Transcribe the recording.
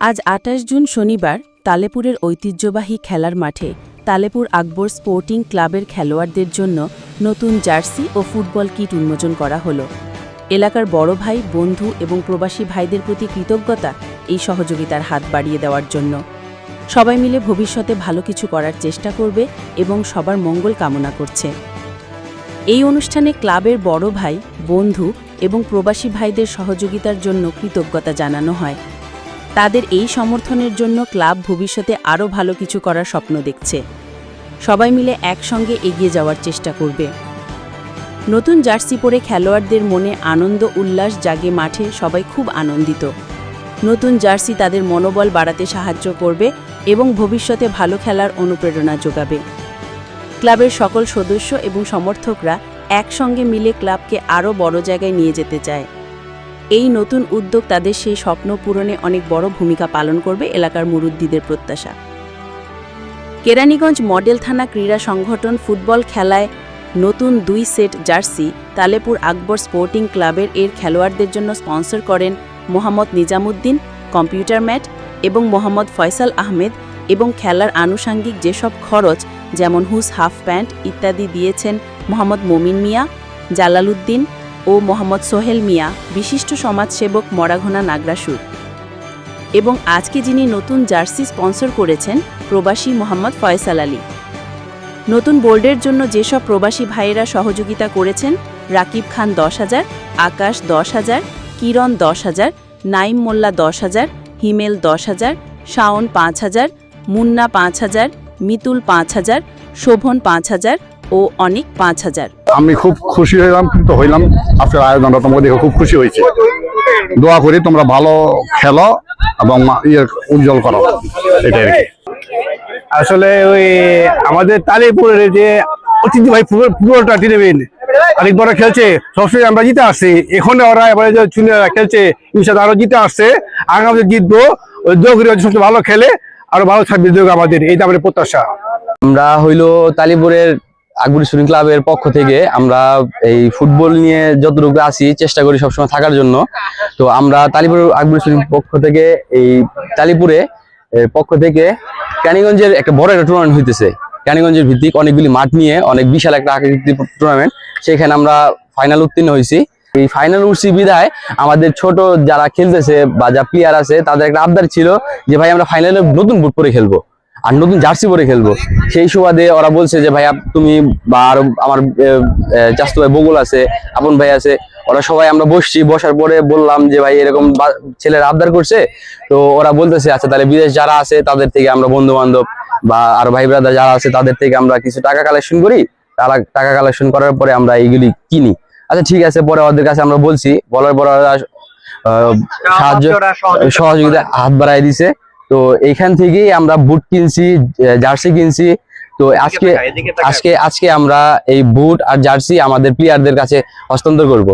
আজ আটাশ জুন শনিবার, তালেপুরের ঐতিহ্যবাহী খেলার মাঠে তালেপুর আকবর স্পোর্টিং ক্লাবের খেলোয়াড়দের জন্য নতুন জার্সি ও ফুটবল কিট উন্মোচন করা হলো। এলাকার বড় ভাই, বন্ধু এবং প্রবাসী ভাইদের প্রতি কৃতজ্ঞতা এই সহযোগিতার হাত বাড়িয়ে দেওয়ার জন্য। সবাই মিলে ভবিষ্যতে ভালো কিছু করার চেষ্টা করবে এবং সবার মঙ্গল কামনা করছে। এই অনুষ্ঠানে ক্লাবের বড় ভাই, বন্ধু এবং প্রবাসী ভাইদের সহযোগিতার জন্য কৃতজ্ঞতা জানানো হয়। তাদের এই সমর্থনের জন্য ক্লাব ভবিষ্যতে আরও ভালো কিছু করার স্বপ্ন দেখছে। সবাই মিলে একসঙ্গে এগিয়ে যাওয়ার চেষ্টা করবে। নতুন জার্সি পরে খেলোয়াড়দের মনে আনন্দ, উল্লাস জাগে মাঠে, সবাই খুব আনন্দিত। নতুন জার্সি তাদের মনোবল বাড়াতে সাহায্য করবে এবং ভবিষ্যতে ভালো খেলার অনুপ্রেরণা যোগাবে। ক্লাবের সকল সদস্য এবং সমর্থকরা একসঙ্গে মিলে ক্লাবকে আরও বড় জায়গায় নিয়ে যেতে চায়। এই নতুন উদ্যোগ তাদের সেই স্বপ্ন পূরণে অনেক বড় ভূমিকা পালন করবে এলাকার মুরুদ্দিদের প্রত্যাশা। কেরানীগঞ্জ মডেল থানা ক্রীড়া সংগঠন ফুটবল খেলায় নতুন দুই set jersey Talepur Akbar sporting ক্লাবের এর খেলোয়াড়দের জন্য স্পন্সর করেন মোহাম্মদ নিজামুদ্দিন, কম্পিউটার ম্যাট এবং মোহাম্মদ ফয়সাল আহমেদ এবং খেলার আনুষাঙ্গিক যেসব খরচ যেমন হুস হাফ প্যান্ট ইত্যাদি দিয়েছেন মোহাম্মদ মমিন মিয়া, জালালউদ্দিন ও মোহাম্মদ সোহেল মিয়া, বিশিষ্ট সমাজসেবক মরাঘোনা নাগরাসুর। এবং আজকে যিনি নতুন জার্সি স্পন্সর করেছেন, প্রবাসী মোহাম্মদ ফয়সাল আলী। নতুন বোর্ডের জন্য যেসব প্রবাসী ভাইয়েরা সহযোগিতা করেছেন, রাকিব খান দশ হাজার, আকাশ দশ হাজার, কিরণ দশ হাজার, নাইম মোল্লা দশ হাজার, হিমেল দশ হাজার, শাওন পাঁচ হাজার, মুন্না পাঁচ হাজার, মিতুল পাঁচ হাজার, শোভন পাঁচ হাজার ও অনেক পাঁচ হাজার। আমি খুব খুশি হইলাম কিন্তু হইলাম আজকের আয়োজনটা তোমাকে দেখে খুব খুশি হয়েছে। দোয়া করি তোমরা ভালো খেলো এবং মা- ইয়ে উজ্জ্বল করো। এটাই আর কি। আসলে ওই আমাদের তালিপুরের যে ঐতিহ্যবাহী ফুটবল ফুটবলটা টিনেবেন অনেক বড় খেলছে সবসময় আমরা জিতে আসছি। এখানে ওরা এবারে যে চুনিরা খেলছে ইনশাল্লাহ আরও জিতে আসছে। আগামী জিতবো। ওই দোগরি সবচেয়ে ভালো খেলে আরও ভালো থাকবে আমাদের। এইটা আমাদের প্রত্যাশা। আমরা হইল তালিপুরের আকবর স্টুডেন্ট ক্লাবের পক্ষ থেকে আমরা এই ফুটবল নিয়ে যতটুকু আসি চেষ্টা করি সবসময় থাকার জন্য। তো আমরা তালিপুর আকবর স্টুডেন্ট পক্ষ থেকে এই তালিপুরে পক্ষ থেকে ক্যানিগঞ্জের একটা বড় একটা টুর্নামেন্ট হইতেছে। ক্যানিগঞ্জের ভিত্তিক অনেকগুলি মাঠ নিয়ে অনেক বিশাল একটা আকৃতির টুর্নামেন্ট সেখানে আমরা ফাইনাল উত্তীর্ণ হয়েছি এই ফাইনাল উঠছি বিদায়। আমাদের ছোট যারা খেলতেছে বা যা প্লেয়ার আছে, তাদের একটা আবদার ছিল যে, ভাই, আমরা ফাইনালে নতুন বুট পরে খেলব। আর নতুন জার্সি পরে খেলব। সেই সুবাদে ওরা বলছে যে ভাইয়া তুমি বা আরও আমার চাস্তু ভাই বগুল আছে আপন ভাই আছে ওরা সবাই আমরা বসছি। বসার পরে বললাম যে ভাই এরকম ছেলেরা আবদার করছে? তো ওরা বলতেছে আচ্ছা তাহলে বিদেশ যারা আছে তাদের থেকে আমরা বন্ধু বান্ধব বা আরও ভাই ব্রাদার যারা আছে তাদের থেকে আমরা কিছু টাকা কালেকশন করি। তারা টাকা কালেকশন করার পরে আমরা এইগুলি কিনি। আচ্ছা ঠিক আছে পরে ওদের কাছে আমরা বলছি। বলার পর ওরা সাহায্য সহযোগিতা হাত বাড়াই দিছে। তো এইখান থেকেই আমরা বুট কিনছি জার্সি কিনছি। তো আজকে আজকে আজকে আমরা এই বুট আর জার্সি আমাদের প্লেয়ারদের কাছে হস্তান্তর করব।